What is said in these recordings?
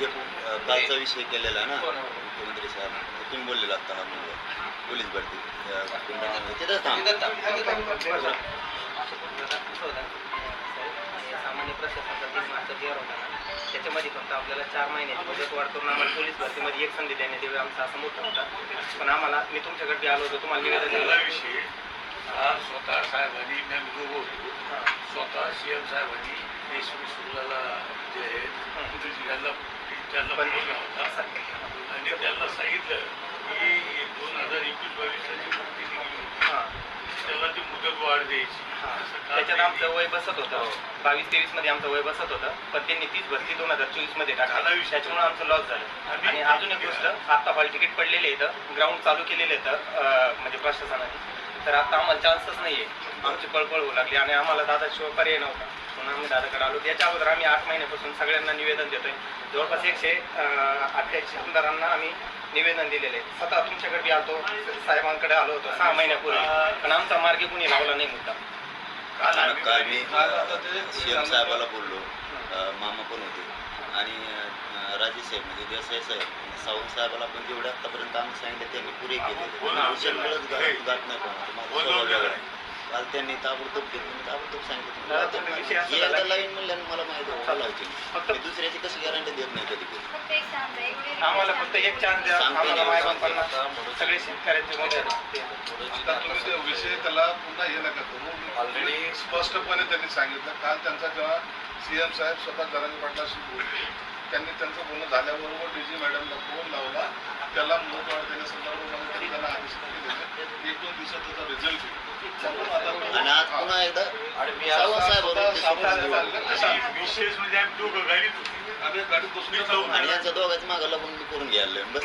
कालचा विषय केलेला ना मुख्यमंत्री साहेब तुम्ही बोललेला आता हा मुलगा. पोलीस भरती. तिथंच सामान्य प्रशासनाचा तीन मार्चचा जी होता ना त्याच्यामध्ये फक्त आपल्याला चार महिन्याची मुदत वाढ करून आम्हाला पोलीस भरतीमध्ये एक संधी देण्यात यावी आमचा असा मोठा होता पण आम्हाला मी तुमच्याकडे आलो होतो तुम्हाला निवेदन दिलं विषय स्वतः साहेबांनी मी स्वतः सी एम साहेबांनी देशमुख सुरलाला जे आहेत त्यांना होता. आणि त्यांना सांगितलं की दोन हजार एकवीस बावीसची मुक्ती निघली होती. हां. त्याला ती मुदत वाढ द्यायची. हां. त्याच्यात नाही? आमचं वय बसत होतं. बावीस तेवीसमध्ये आमचं वय बसत होतं. पण त्यांनी तीच भरती दोन हजार चोवीसमध्ये टाकली. त्याच्यामुळे आमचं लॉस झालं. आणि अजून एक गोष्ट आता हॉल तिकीट पडलेले इथं. ग्राउंड चालू केलेले इथं अं, म्हणजे प्रशासनाने. तर आता आम्हाला चान्सच नाहीये. आमची पळपळ होऊ लागली आणि आम्हाला दादाशिवाय पर्याय नव्हता. म्हणून आम्ही दादाकडे आलो. त्याच्या अगोदर आम्ही आठ महिन्यापासून सगळ्यांना निवेदन देतोय. जवळपास एकशे अठ्ठ्याऐंशी आमदारांना आम्ही निवेदन दिलेले आहे. स्वतः तुमच्याकडे बी आलतो. साहेबांकडे आलो होतो. सहा महिन्यापूर्वी. पण आमचा मार्ग कुणी लावला नाही मुद्दा काल आणि आम्ही- काल मी सीएम साहेबाला बोललो. मामा पण होते. आणि राजे साहेब म्हणजे देसाई साहेब सावंत साहेबाला पण जेवढे आतापर्यंत आम्ही सांगितले त्यांनी पुरे केले. गात नाही. कोणाचं काल त्यांनी ताबडतोब घेतलं. मी ताबडतोब सांगितलं. हे की- लाईन म्हणल्यानं मला माहिती फक्त दुसऱ्याची कशी गॅरंटी देत नाही कधी आम्हाला फक्त एक चान्स द्या. आम्हाला. मायबापांना सगळे शेतकऱ्यांचे मोठे आता तुम्ही ते विषय त्याला पुन्हा हे नका करू. ऑलरेडी स्पष्टपणे त्यांनी सांगितलं. काल त्यांचा जेव्हा सीएम साहेब स्वतः जरांगी पाटलाशी बोलले. त्यांनी त्यांचं बोलणं झाल्याबरोबर डी जी मॅडमला फोन लावला. त्याला मुदतवाढ देण्यासंदर्भामध्ये त्यांनी त्यांना आदेश केलेले एक दोन दिवसात त्याचा रिझल्ट आणि आज पुन्हा एकदा विशेष म्हणजे आम्ही दोघं गाडीत होतो. आणि यांच्या दोघांचं मागं लागून मी करून घ्यायला बस.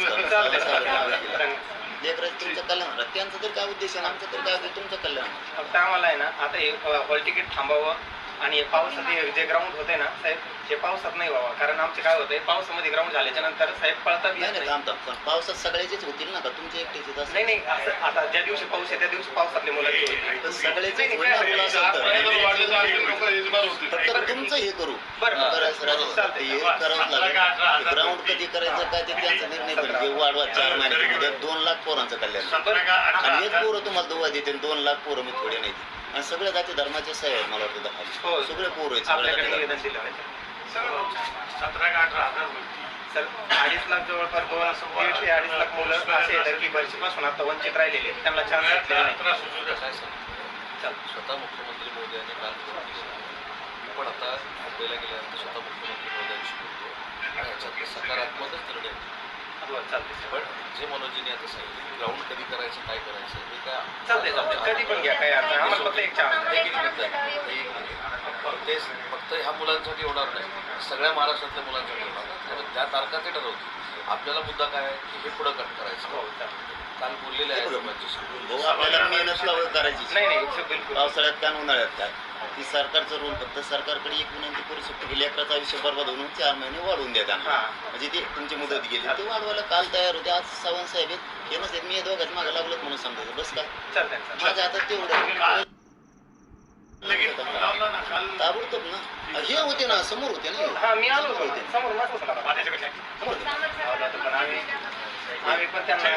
लेकराचं तुमचं कल्याण होणार त्यांचं तर काय उद्देश आहे आमचं तर काय तुमचं कल्याण. फक्त आम्हाला आहे ना आता हे हॉल तिकीट थांबावं आणि हे पावसात जे ग्राउंड होते ना साहेब हे पावसात नाही व्हावं. कारण आमचे काय होतंय पावसामध्ये ग्राउंड झाल्याच्यानंतर साहेब पळता बी नाही येत नाही नाही. थांब थांब. पण पावसात सगळ्याचेच होतील ना का? तुमचे एकटेच नाही नाही असं आता ज्या दिवशी पाऊस आहे त्या दिवशी मुलांची महिने लोक होतील. फक्त तुमचं हे करू. हे करावंच लागेल. ग्राउंड कधी करायचं काय ते त्यांचा निर्णय. हे वाढवा चार महिन्यामध्ये दोन लाख पोरांचं कल्याण. आणि हजार. पोरं तुम्हाला दुवा देते दोन लाख पोरं मी थोडे नाही देत. आणि सगळ्या जाती धर्माचे सह्य आहेत मला वाटतं दहा. हो. सगळे पोरं आहेत सगळ्या अडीच लाख जवळपास दोन दीड ते अडीच लाख मुलं असे आहेत की भरशीपासून आता वंचित राहिलेले. त्यांना चान्स नाही. सांगितलं स्वतः मुख्यमंत्री महोदयांनी काल फोन केला मी पण आता मुंबईला गेल्यानंतर स्वतः मुख्यमंत्री महोदयांशी बोलतो आणि ह्याच्यातलं सकारात्मकच निर्णय. हो, पण जे मनोजीने आता सांगितलं ग्राउंड कधी करायचं काय करायचं हे काय कधी पण घ्या नाही. फक्त एक चान्स द्या. एक मिनिट द्या. एक मिनिट. ते फक्त ह्या मुलांसाठी होणार नाही सगळ्या महाराष्ट्रातल्या मुलांसाठी होणार त्यामुळे त्या तारखा ते ठरवतील आपल्याला मुद्दा काय आहे की हे पुढं कट करायचं हो. काल बोललेले आहे. भाऊ आपल्याला मेहनत लावून करायची. नाही नाही इट्स बिलकुल. पावसाळ्यात काय उन्हाळ्यात काय? ती सरकारचा रोल फक्त सरकारकडे एक विनंती करू शकतो की लेकराचं आयुष्य बरबाद होऊन चार महिने वाढवून द्या त्यांना. हा. म्हणजे ते तुमची मुदत गेली ते वाढवायला काल तयार होते. आज सावंत साहेब आहेत. हे नसते मी या दोघांच मागे लागलो म्हणून समजायचं बस काय चालतंय. माझ्या हातात तेवढं ताबडतोब ना. हे होते ना. समोर होते ना. हा मी आलो होतो. समोर आम्ही पण त्यांना